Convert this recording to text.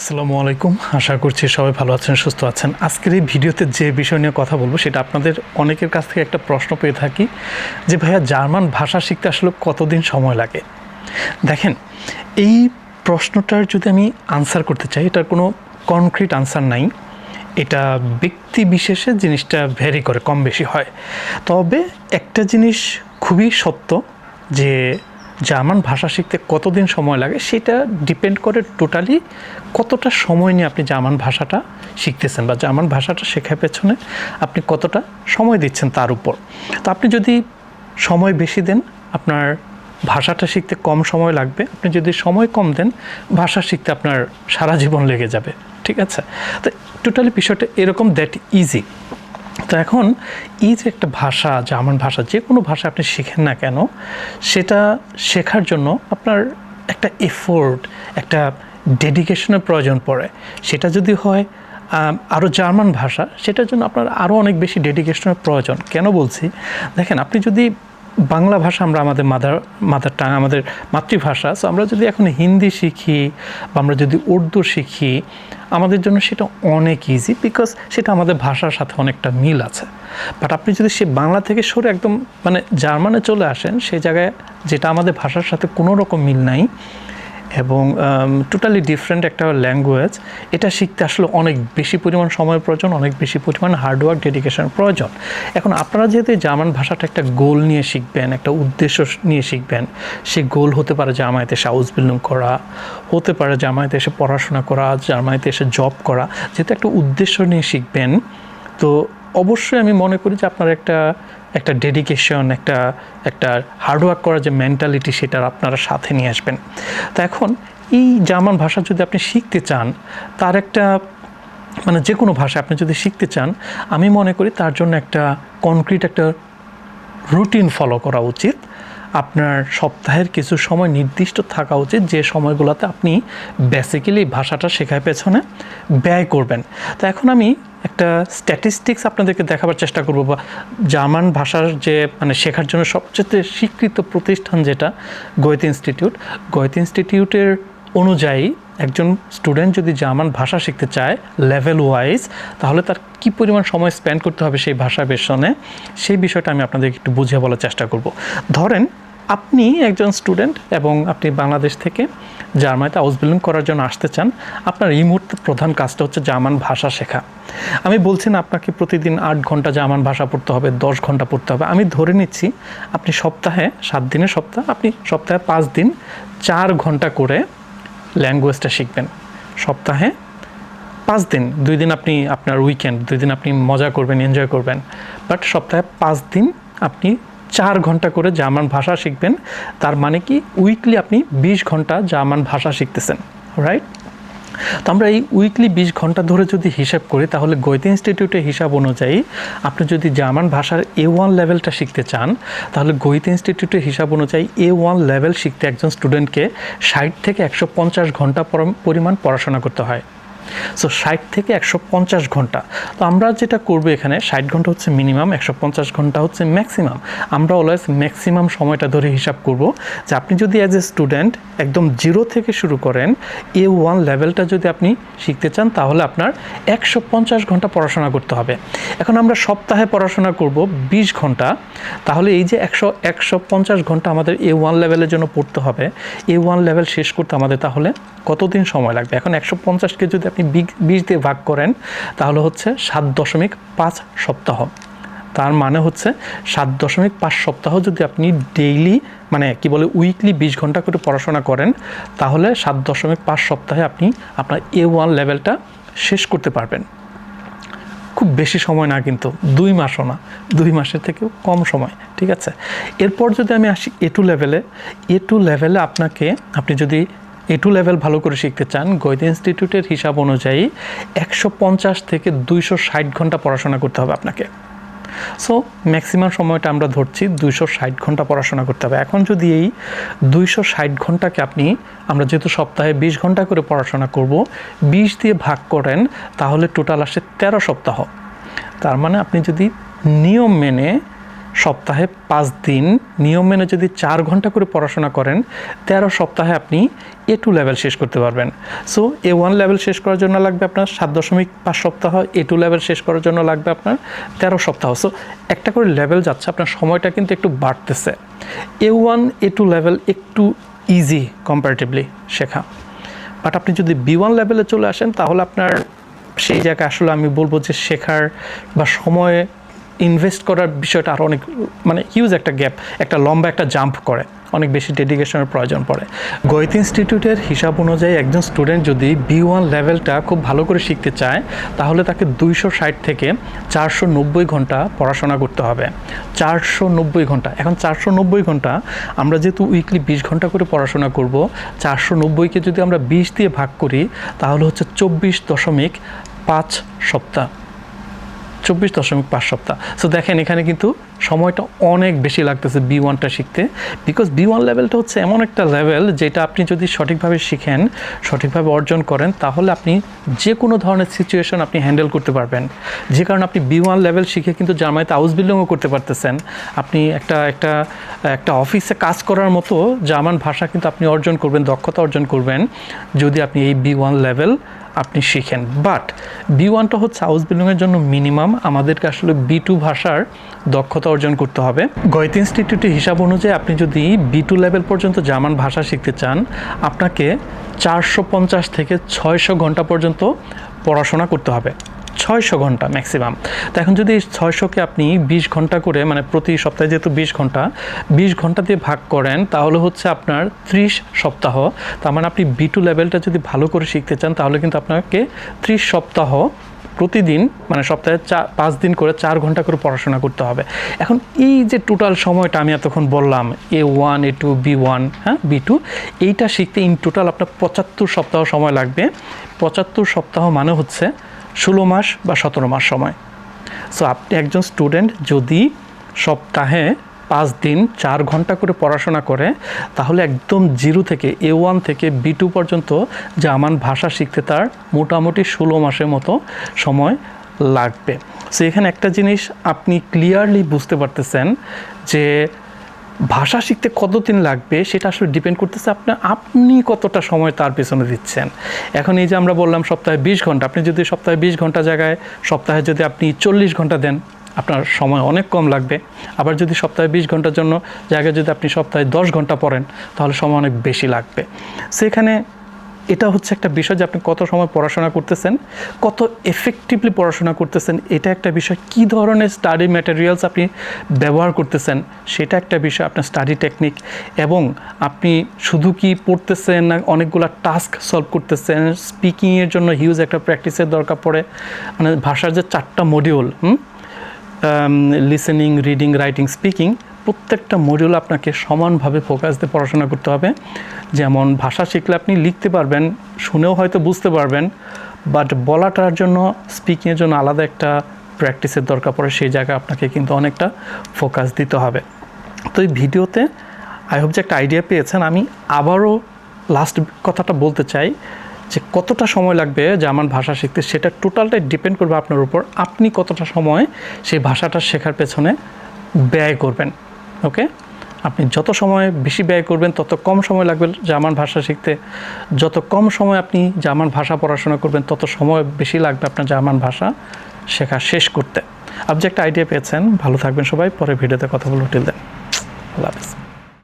আসসালামু আলাইকুম। আশা করছি সবাই ভালো আছেন, সুস্থ আছেন। আজকের এই ভিডিওতে যে বিষয় নিয়ে কথা বলব সেটা আপনাদের অনেকের কাছ থেকে একটা প্রশ্ন পেয়ে থাকি যে, ভাইয়া, জার্মান ভাষা শিখতে আসলে কতদিন সময় লাগে? দেখেন, এই প্রশ্নটার যদি আমি আনসার করতে চাই, এটার কোনো কনক্রিট আনসার নাই। এটা ব্যক্তি বিশেষে জিনিসটা ভ্যারি করে, কম বেশি হয়। তবে একটা জিনিস খুবই সত্য যে জার্মান ভাষা শিখতে কতদিন সময় লাগে সেটা ডিপেন্ড করে টোটালি কতটা সময় নিয়ে আপনি জার্মান ভাষাটা শিখতেছেন বা জার্মান ভাষাটা শেখার পেছনে আপনি কতটা সময় দিচ্ছেন তার উপর। তো আপনি যদি সময় বেশি দেন, আপনার ভাষাটা শিখতে কম সময় লাগবে। আপনি যদি সময় কম দেন, ভাষা শিখতে আপনার সারা জীবন লেগে যাবে। ঠিক আছে? তো টোটালি বিষয়টা এরকম দ্যাট ইজি তো এখন এই যে একটা ভাষা, জার্মান ভাষা, যে কোনো ভাষা আপনি শিখেন না কেন, সেটা শেখার জন্য আপনার একটা এফোর্ট একটা ডেডিকেশনের প্রয়োজন পড়ে। সেটা যদি হয় আরও জার্মান ভাষা, সেটার জন্য আপনার আরও অনেক বেশি ডেডিকেশনের প্রয়োজন। কেন বলছি? দেখেন, আপনি যদি বাংলা ভাষা আমরা আমাদের মাদার মাদার টাং, আমাদের মাতৃভাষা সো আমরা যদি এখন হিন্দি শিখি বা আমরা যদি উর্দু শিখি, আমাদের জন্য সেটা অনেক ইজি বিকজ সেটা আমাদের ভাষার সাথে অনেকটা মিল আছে। বাট আপনি যদি সে বাংলা থেকে সরে একদম মানে জার্মানে চলে আসেন সেই জায়গায় যেটা আমাদের ভাষার সাথে কোনো রকম মিল নাই এবং টোটালি ডিফারেন্ট একটা ল্যাঙ্গুয়েজ এটা শিখতে আসলে অনেক বেশি পরিমাণ সময় প্রয়োজন, অনেক বেশি পরিমাণ হার্ডওয়ার্ক ডেডিকেশন প্রয়োজন। এখন আপনারা যেহেতু জার্মান ভাষাটা একটা গোল নিয়ে শিখবেন, একটা উদ্দেশ্য নিয়ে শিখবেন, সে গোল হতে পারে জামায়াতে এসে হাউস বিল্ডিং করা, হতে পারে জামায়াতে এসে পড়াশোনা করা, জামায়াতে এসে জব করা, যেহেতু একটা উদ্দেশ্য নিয়ে শিখবেন, তো অবশ্যই আমি মনে করি যে আপনার একটা একটা ডেডিকেশন একটা একটা হার্ডওয়ার্ক করার যে মেন্টালিটি সেটা আপনারা সাথে নিয়ে আসবেন। তো এখন এই জার্মান ভাষা যদি আপনি শিখতে চান, তার একটা মানে যে কোনো ভাষা আপনি যদি শিখতে চান, আমি মনে করি তার জন্য একটা কনক্রিট একটা রুটিন ফলো করা উচিত। আপনার সপ্তাহের কিছু সময় নির্দিষ্ট থাকা উচিত, যে সময়গুলোতে আপনি বেসিক্যালি ভাষাটা শেখার পেছনে ব্যয় করবেন। তো এখন আমি একটা স্ট্যাটিস্টিক্স আপনাদেরকে দেখাবার চেষ্টা করব বা জার্মান ভাষার যে মানে শেখার জন্য সবচেয়ে স্বীকৃত প্রতিষ্ঠান যেটা গোয়েত ইনস্টিটিউট গোয়েত ইনস্টিটিউটের অনুযায়ী একজন স্টুডেন্ট যদি জার্মান ভাষা শিখতে চায় লেভেল ওয়াইজ তাহলে তার কী পরিমাণ সময় স্পেন্ড করতে হবে সেই ভাষা বেশনে সেই বিষয়টা আমি আপনাদেরকে একটু বুঝিয়ে বলার চেষ্টা করব। ধরেন আপনি একজন স্টুডেন্ট এবং আপনি বাংলাদেশ থেকে জার্মানিতে হাউস বিল্ডিং করার জন্য আসতে চান, আপনার এই মুহূর্তে প্রধান কাজটা হচ্ছে জার্মান ভাষা শেখা। আমি বলছি না আপনাকে প্রতিদিন আট ঘণ্টা জার্মান ভাষা পড়তে হবে, দশ ঘণ্টা পড়তে হবে। আমি ধরে নিচ্ছি, আপনি সপ্তাহে সাত দিনের সপ্তাহ, আপনি সপ্তাহে পাঁচ দিন চার ঘণ্টা করে ল্যাঙ্গুয়েজটা শিখবেন। সপ্তাহে পাঁচ দিন, দুই দিন আপনি আপনার উইকেন্ড, দুই দিন আপনি মজা করবেন, এনজয় করবেন। বাট সপ্তাহে পাঁচ দিন আপনি চার ঘণ্টা করে জার্মান ভাষা শিখবেন। তার মানে কি উইকলি আপনি বিশ ঘণ্টা জার্মান ভাষা শিখতেছেন রাইট তো আমরা এই উইকলি বিশ ঘণ্টা ধরে যদি হিসাব করি, তাহলে গৈতে ইনস্টিটিউটের হিসাব অনুযায়ী আপনি যদি জার্মান ভাষার এ ওয়ান লেভেলটা শিখতে চান, তাহলে গৈতে ইনস্টিটিউটের হিসাব অনুযায়ী এ ওয়ান লেভেল শিখতে একজন স্টুডেন্টকে ষাট থেকে একশো পঞ্চাশ ঘণ্টা পরিমাণ পড়াশোনা করতে হয়। সো ষাট থেকে একশো পঞ্চাশ ঘণ্টা। তো আমরা যেটা করব এখানে, ষাট ঘণ্টা হচ্ছে মিনিমাম একশো পঞ্চাশ ঘণ্টা হচ্ছে ম্যাক্সিমাম আমরা অলওয়েজ ম্যাক্সিমাম সময়টা ধরে হিসাব করব যে আপনি যদি অ্যাজ এ স্টুডেন্ট একদম জিরো থেকে শুরু করেন এ ওয়ান লেভেলটা যদি আপনি শিখতে চান, তাহলে আপনার একশো পঞ্চাশ ঘণ্টা পড়াশোনা করতে হবে। এখন আমরা সপ্তাহে পড়াশোনা করব বিশ ঘণ্টা। তাহলে এই যে একশো একশো পঞ্চাশ ঘণ্টা আমাদের এ ওয়ান লেভেলের জন্য পড়তে হবে। এ ওয়ান লেভেল শেষ করতে আমাদের তাহলে কতদিন সময় লাগবে? এখন একশো পঞ্চাশকে যদি আপনি বিশ দিয়ে ভাগ করেন, তাহলে হচ্ছে সাত দশমিক পাঁচ সপ্তাহ। তার মানে হচ্ছে সাত দশমিক পাঁচ সপ্তাহ যদি আপনি ডেইলি মানে কি বলে উইকলি বিশ ঘণ্টা করে পড়াশোনা করেন, তাহলে সাত দশমিক পাঁচ সপ্তাহে আপনি আপনার এ ওয়ান লেভেলটা শেষ করতে পারবেন। খুব বেশি সময় না কিন্তু, দুই মাসও না, দুই মাসের থেকেও কম সময়, ঠিক আছে? এরপর যদি আমি আসি এ টু লেভেলে এ টু লেভেলে আপনাকে, আপনি যদি এ টু লেভেল ভালো করে শিখতে চান গৈদ ইনস্টিটিউটের হিসাব অনুযায়ী একশো পঞ্চাশ থেকে দুইশো ষাট ঘণ্টা পড়াশোনা করতে হবে আপনাকে। সো ম্যাক্সিমাম সময়টা আমরা ধরছি দুইশো ষাট ঘণ্টা পড়াশোনা করতে হবে। এখন যদি এই দুইশো ষাট ঘন্টাকে আপনি, আমরা যেহেতু সপ্তাহে বিশ ঘণ্টা করে পড়াশোনা করব, বিশ দিয়ে ভাগ করেন, তাহলে টোটাল আসে তেরো সপ্তাহ। তার মানে আপনি যদি নিয়ম মেনে সপ্তাহে পাঁচ দিন। নিয়ম মেনে যদি চার ঘণ্টা করে পড়াশোনা করেন, তেরো সপ্তাহে আপনি এ টু লেভেল শেষ করতে পারবেন। সো এ ওয়ান লেভেল শেষ করার জন্য লাগবে আপনার সাত দশমিক পাঁচ সপ্তাহ এ টু লেভেল শেষ করার জন্য লাগবে আপনার তেরো সপ্তাহ। সো একটা করে লেভেল যাচ্ছে, আপনার সময়টা কিন্তু একটু বাড়তেছে। A one A two level একটু ইজি কম্পারেটিভলি শেখা। বাট আপনি যদি বি ওয়ান লেভেলে চলে আসেন, তাহলে আপনার সেই জায়গায় আসলে আমি বলব যে শেখার বা সময়ে ইনভেস্ট করার বিষয়টা আরও অনেক মানে হিউজ একটা গ্যাপ একটা লম্বা একটা জাম্প করে। অনেক বেশি ডেডিকেশনের প্রয়োজন পড়ে। গৈত ইনস্টিটিউটের হিসাব অনুযায়ী একজন স্টুডেন্ট যদি বি ওয়ান লেভেলটা খুব ভালো করে শিখতে চায়, তাহলে তাকে দুইশো ষাট থেকে চারশো নব্বই ঘণ্টা পড়াশোনা করতে হবে। চারশো নব্বই ঘণ্টা। এখন চারশো নব্বই ঘণ্টা, আমরা যেহেতু উইকলি বিশ ঘণ্টা করে পড়াশোনা করব, চারশো নব্বইকে যদি আমরা বিশ দিয়ে ভাগ করি, তাহলে হচ্ছে চব্বিশ দশমিক পাঁচ সপ্তাহ। চব্বিশ দশমিক পাঁচ সপ্তাহ। সো দেখেন এখানে কিন্তু সময়টা অনেক বেশি লাগতেছে বি ওয়ানটা শিখতে। বিকজ বি ওয়ান লেভেলটা হচ্ছে এমন একটা লেভেল যেটা আপনি যদি সঠিকভাবে শিখেন, সঠিকভাবে অর্জন করেন, তাহলে আপনি যে কোনো ধরনের সিচুয়েশন আপনি হ্যান্ডেল করতে পারবেন। যে কারণে আপনি বি ওয়ান লেভেল শিখে কিন্তু জার্মানিতে হাউস বিল্ডিংও করতে পারতেছেন। আপনি একটা একটা একটা অফিসে কাজ করার মতো জার্মান ভাষা কিন্তু আপনি অর্জন করবেন, দক্ষতা অর্জন করবেন, যদি আপনি এই বি ওয়ান লেভেল আপনি শিখেন। বাট বি ওয়ানটা হচ্ছে হাউস বিল্ডিংয়ের জন্য মিনিমাম আমাদেরকে আসলে বি টু ভাষার দক্ষতা অর্জন করতে হবে। গয়ত ইনস্টিটিউটের হিসাব অনুযায়ী আপনি যদি বি টু লেভেল পর্যন্ত জার্মান ভাষা শিখতে চান, আপনাকে চারশো পঞ্চাশ থেকে ছয়শো ঘণ্টা পর্যন্ত পড়াশোনা করতে হবে। ছয়শো ঘণ্টা ম্যাক্সিমাম তো এখন যদি ছয়শোকে আপনি বিশ ঘণ্টা করে মানে প্রতি সপ্তাহে যেহেতু বিশ ঘণ্টা বিশ ঘণ্টা দিয়ে ভাগ করেন, তাহলে হচ্ছে আপনার ত্রিশ সপ্তাহ। তার মানে আপনি বি টু লেভেলটা যদি ভালো করে শিখতে চান, তাহলে কিন্তু আপনাকে ত্রিশ সপ্তাহ প্রতিদিন মানে সপ্তাহে চার পাঁচ দিন করে চার ঘণ্টা করে পড়াশোনা করতে হবে। এখন এই যে টোটাল সময়টা আমি এতক্ষণ বললাম A one A two B one হ্যাঁ বি টু এইটা শিখতে ইন টোটাল আপনার পঁচাত্তর সপ্তাহ সময় লাগবে। পঁচাত্তর সপ্তাহ মানে হচ্ছে ষোলো মাস বা সতেরো মাস সময়। সো আপনি একজন স্টুডেন্ট যদি সপ্তাহে পাঁচ দিন, চার ঘণ্টা করে পড়াশোনা করে, তাহলে একদম জিরো থেকে এ ওয়ান থেকে বি টু পর্যন্ত জার্মান ভাষা শিখতে তার মোটামুটি ষোলো মাসের মতো সময় লাগবে। সো এখানে একটা জিনিস আপনি ক্লিয়ারলি বুঝতে পারতেছেন যে ভাষা শিখতে কতদিন লাগবে, সেটা আসলে ডিপেন্ড করতেছে আপনার আপনি কতটা সময় তার পেছনে দিচ্ছেন। এখন এই যে আমরা বললাম সপ্তাহে বিশ ঘণ্টা, আপনি যদি সপ্তাহে বিশ ঘণ্টা জায়গায়, সপ্তাহে যদি আপনি চল্লিশ ঘণ্টা দেন আপনার সময় অনেক কম লাগবে। আবার যদি সপ্তাহে বিশ ঘণ্টার জন্য জায়গায় যদি আপনি সপ্তাহে দশ ঘণ্টা পড়েন, তাহলে সময় অনেক বেশি লাগবে। সেখানে এটা হচ্ছে একটা বিষয় যে আপনি কত সময় পড়াশোনা করতেছেন, কত এফেক্টিভলি পড়াশোনা করতেছেন, এটা একটা বিষয়। কি ধরনের স্টাডি ম্যাটেরিয়ালস আপনি ব্যবহার করতেছেন, সেটা একটা বিষয় আপনার স্টাডি টেকনিক এবং আপনি শুধু কি পড়তেছেন না অনেকগুলো টাস্ক সলভ করতেছেন স্পিকিংয়ের জন্য হিউজ একটা প্র্যাকটিসের দরকার পড়ে। মানে ভাষার যে চারটা মডিউল হুম? লিসেনিং রিডিং রাইটিং স্পিকিং প্রত্যেকটা মডিউল আপনাকে সমানভাবে ফোকাস দিয়ে পড়াশোনা করতে হবে। যেমন ভাষা শিখলে আপনি লিখতে পারবেন, শুনেও হয়তো বুঝতে পারবেন বাট বলাটার জন্য স্পিকিংয়ের জন্য আলাদা একটা প্র্যাকটিসের দরকার পড়ে, সেই জায়গায় আপনাকে কিন্তু অনেকটা ফোকাস দিতে হবে। তো এই ভিডিওতে আই হোপ যে একটা আইডিয়া পেয়েছেন। আমি আবারও লাস্ট কথাটা বলতে চাই যে কতটা সময় লাগবে জার্মান ভাষা শিখতে, সেটা টোটালটাই ডিপেন্ড করবে আপনার উপর। আপনি কতটা সময় সেই ভাষাটা শেখার পেছনে ব্যয় করবেন ওকে আপনি যত সময় বেশি ব্যয় করবেন, তত কম সময় লাগবে জার্মান ভাষা শিখতে। যত কম সময় আপনি জার্মান ভাষা পড়াশোনা করবেন, তত সময় বেশি লাগবে আপনার জার্মান ভাষা শেখা শেষ করতে। আপনি একটা আইডিয়া পেয়েছেন, ভালো থাকবেন সবাই, পরে ভিডিওতে কথা বলে টিল দেন আল্লাহ হাফিজ।